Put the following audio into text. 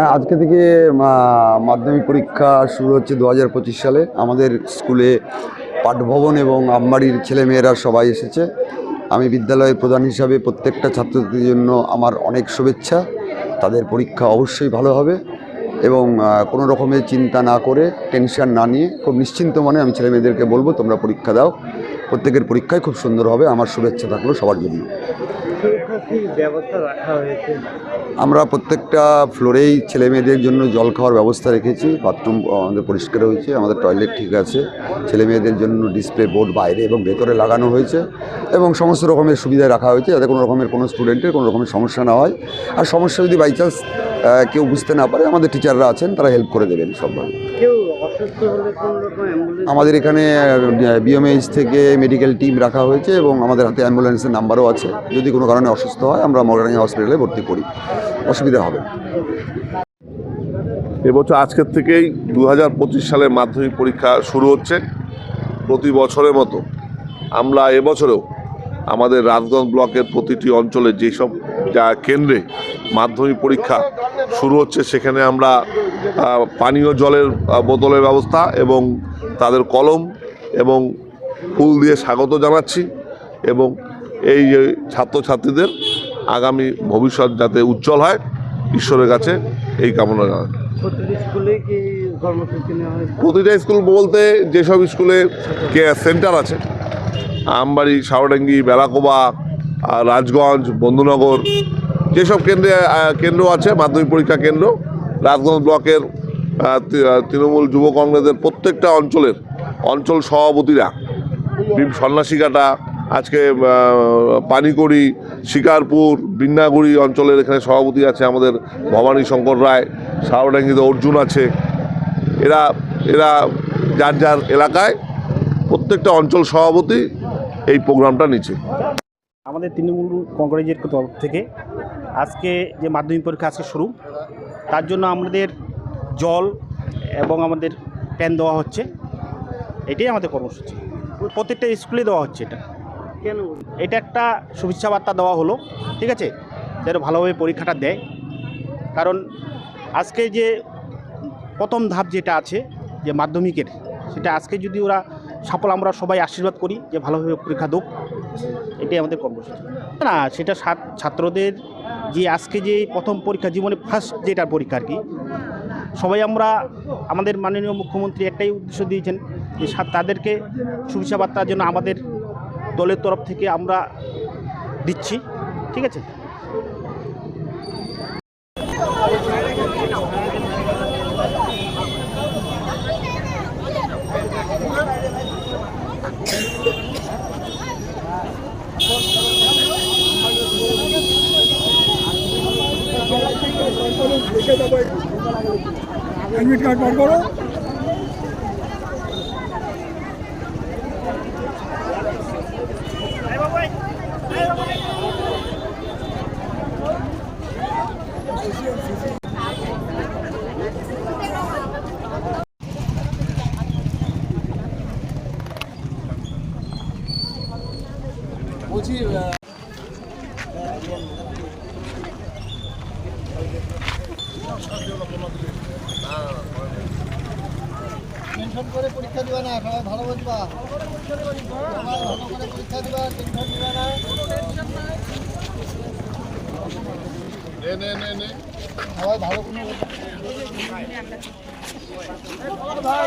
হ্যাঁ আজকে থেকে মাধ্যমিক পরীক্ষা শুরু হচ্ছে দু হাজার পঁচিশ সালে। আমাদের স্কুলে পাঠভবন এবং আমবাড়ির ছেলেমেয়েরা সবাই এসেছে। আমি বিদ্যালয়ের প্রধান হিসাবে প্রত্যেকটা ছাত্রছাত্রীর জন্য আমার অনেক শুভেচ্ছা। তাদের পরীক্ষা অবশ্যই ভালো হবে। এবং কোনো রকমের চিন্তা না করে টেনশন না নিয়ে, খুব নিশ্চিন্ত মনে আমি ছেলেমেয়েদেরকে বলব, তোমরা পরীক্ষা দাও। প্রত্যেকের পরীক্ষায় খুব সুন্দর হবে, আমার শুভেচ্ছা থাকল সবার জন্য। আমরা প্রত্যেকটা ফ্লোরেই ছেলে মেয়েদের জন্য জল খাওয়ার ব্যবস্থা রেখেছি, বাথরুম আমাদের পরিষ্কার হয়েছে, আমাদের টয়লেট ঠিক আছে। ছেলে মেয়েদের জন্য ডিসপ্লে বোর্ড বাইরে এবং ভেতরে লাগানো হয়েছে এবং সমস্ত রকমের সুবিধা রাখা হয়েছে, যাতে কোনো রকমের কোনো স্টুডেন্টের কোনো রকমের সমস্যা না হয়। আর সমস্যা যদি বাই চান্স কেউ বুঝতে না পারে আমাদের টিচাররা আছেন তারা হেল্প করে দেবেন সবভাবে। কেউ অসুস্থ হলে কোন রকম অ্যাম্বুলেন্স আমাদের এখানে বিএমএইচ থেকে মেডিকেল টিম রাখা হয়েছে এবং আমাদের হাতে অ্যাম্বুলেন্সের নাম্বারও আছে। যদি কোনো কারণে অসুস্থ হয় আমরা মগরানি হসপিটালে ভর্তি করি। অসুবিধা হবে এবছর আজকের থেকেই দু হাজার পঁচিশ সালের মাধ্যমিক পরীক্ষা শুরু হচ্ছে। প্রতি বছরের মতো আমরা এবছরেও আমাদের রাজগঞ্জ ব্লকের প্রতিটি অঞ্চলে যেসব যা কেন্দ্রে মাধ্যমিক পরীক্ষা শুরু হচ্ছে সেখানে আমরা পানীয় জলের বোতলের ব্যবস্থা এবং তাদের কলম এবং ফুল দিয়ে স্বাগত জানাচ্ছি এবং এই যে ছাত্রছাত্রীদের আগামী ভবিষ্যৎ যাতে উজ্জ্বল হয় ঈশ্বরের কাছে এই কামনা জানাই। প্রতিটি স্কুলে বলতে যেসব স্কুলে কে- সেন্টার আছে আমবাড়ি সাউডাঙ্গি বেলাকোবা রাজগঞ্জ, বন্ধুনগর, যেসব কেন্দ্রে কেন্দ্র আছে, মাধ্যমিক পরীক্ষা কেন্দ্র, রাজগঞ্জ ব্লকের তৃণমূল যুব কংগ্রেসের প্রত্যেকটা অঞ্চলের, অঞ্চল সভাপতিরা সন্ন্যাসীকাটা আজকে পানিকড়ি, শিকারপুর, বিন্নাগুড়ি অঞ্চলের এখানে সভাপতি আছে আমাদের ভবানী শঙ্কর রায় সাউডাঙ্গিতে অর্জুন আছে। এরা এরা যার যার এলাকায় প্রত্যেকটা অঞ্চল সভাপতি এই প্রোগ্রামটা নিচ্ছে। আমাদের তৃণমূল কংগ্রেসের তরফ থেকে আজকে যে মাধ্যমিক পরীক্ষা আজকে শুরু, তার জন্য আমাদের জল এবং আমাদের প্যান দেওয়া হচ্ছে। এটাই আমাদের কর্মসূচি। প্রত্যেকটা স্কুলে দেওয়া হচ্ছে এটা। কেন এটা একটা শুভেচ্ছা বার্তা দেওয়া হলো, ঠিক আছে? যেন ভালোভাবে পরীক্ষাটা দেয়। কারণ আজকে যে প্রথম ধাপ যেটা আছে, যে মাধ্যমিকের, সেটা আজকে যদি ওরা সফল আমরা সবাই আশীর্বাদ করি যে ভালোভাবে পরীক্ষা দোক। এটাই আমাদের কর্মসূচি। না, সেটা ছাত্রদের যে আজকে যে প্রথম পরীক্ষা, জীবনে ফার্স্ট যেটা পরীক্ষা আর কি, সবাই আমরা আমাদের মাননীয় মুখ্যমন্ত্রী একটাই উদ্দেশ্য দিয়েছেন যে তাদেরকে শুভেচ্ছা বার্তার জন্য আমাদের দলের তরফ থেকে আমরা দিচ্ছি। ঠিক আছে? অ্যাডমিট কার্ড বার করো। টেনশন করে পরীক্ষা দিবা না সবাই ভালো বুঝবা। সবাই ভালো করে পরীক্ষা দিবা টেনশন দিবা না। সবাই ভালো কোনো ভাই